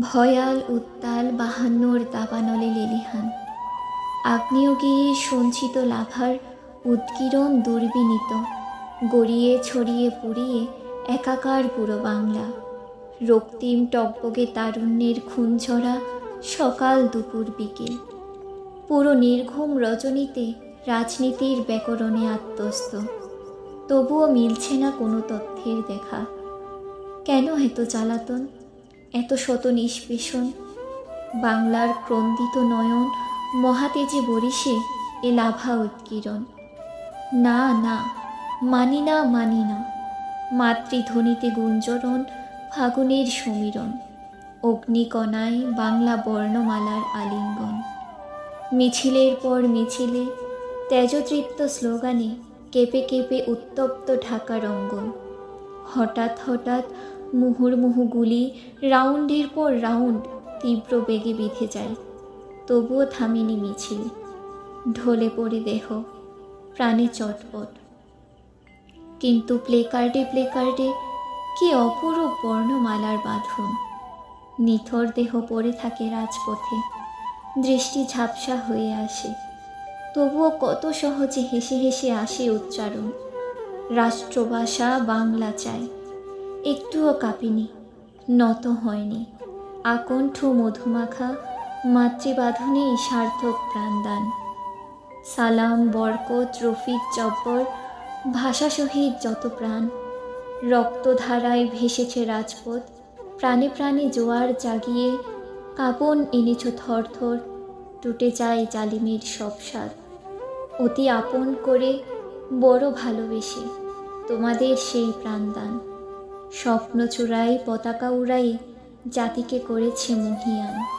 ভয়াল উত্তাল বাহান্নর দাবানলে লেলিহান। আগ্নেয়গিরির সঞ্চিত লাভার উদ্গীরণ দুর্বিনীত, গড়িয়ে ছড়িয়ে পুড়িয়ে একাকার পুরো বাংলা। রক্তিম টকবগে তারুণ্যের খুনঝরা সকাল দুপুর বিকেল। পুরো নির্ঘুম রজনীতে রাজনীতির ব্যাকরণে আত্মস্ত তবুও মিলছে না কোনো তথ্যের দেখা। কেন এত জ্বালাতন? এত শত নিষ্পেষণ, বাংলার ক্রন্দিত নয়ন, মহাতেজে বরিশে এ লাভা উৎকীরণ। না না, মানি না মানি না, মাতৃধ্বনিতে গুঞ্জরণ, ফাগুনের সমীরণ, অগ্নিকণায় বাংলা বর্ণমালার আলিঙ্গন। মিছিলের পর মিছিলে, তেজতৃপ্ত স্লোগানে কেঁপে কেঁপে উত্তপ্ত ঢাকা রঙ্গন হঠাৎ হঠাৎ মুহুর্মুহু গুলি রাউন্ডের পর রাউন্ড তীব্র বেগে বিঁধে যায়। তবুও থামিনি মিছিল। ঢলে পড়ে দেহ। প্রাণে চটপট। কিন্তু প্লেকার্ডে প্লেকার্ডে কি অপরূপ বর্ণমালার বাঁধন। নিথর দেহ পড়ে থাকে রাজপথে। দৃষ্টি ঝাপসা হয়ে আসে। তবুও কত সহজে হেসে হেসে আসে উচ্চারণ। রাষ্ট্রভাষা বাংলা চায়। একটুও কাঁপিনি, নত হয়নি। আকণ্ঠ মধুমাখা মাতৃবাঁধনেই সার্থক প্রাণদান। সালাম, বরকত, রফিক, জব্বর, ভাষা সহিত যত প্রাণ। রক্তধারায় ভেসেছে রাজপথ, প্রাণে প্রাণে জোয়ার জাগিয়ে কাঁপন এনেছ থর থর টুটে যায় জালিমের সব স্বাদ। অতি আপন করে বড় ভালোবেসে তোমাদের সেই প্রাণদান। স্বপ্ন চূড়াই পতাকা উড়াই জাতিকে করেছে মহিয়ান।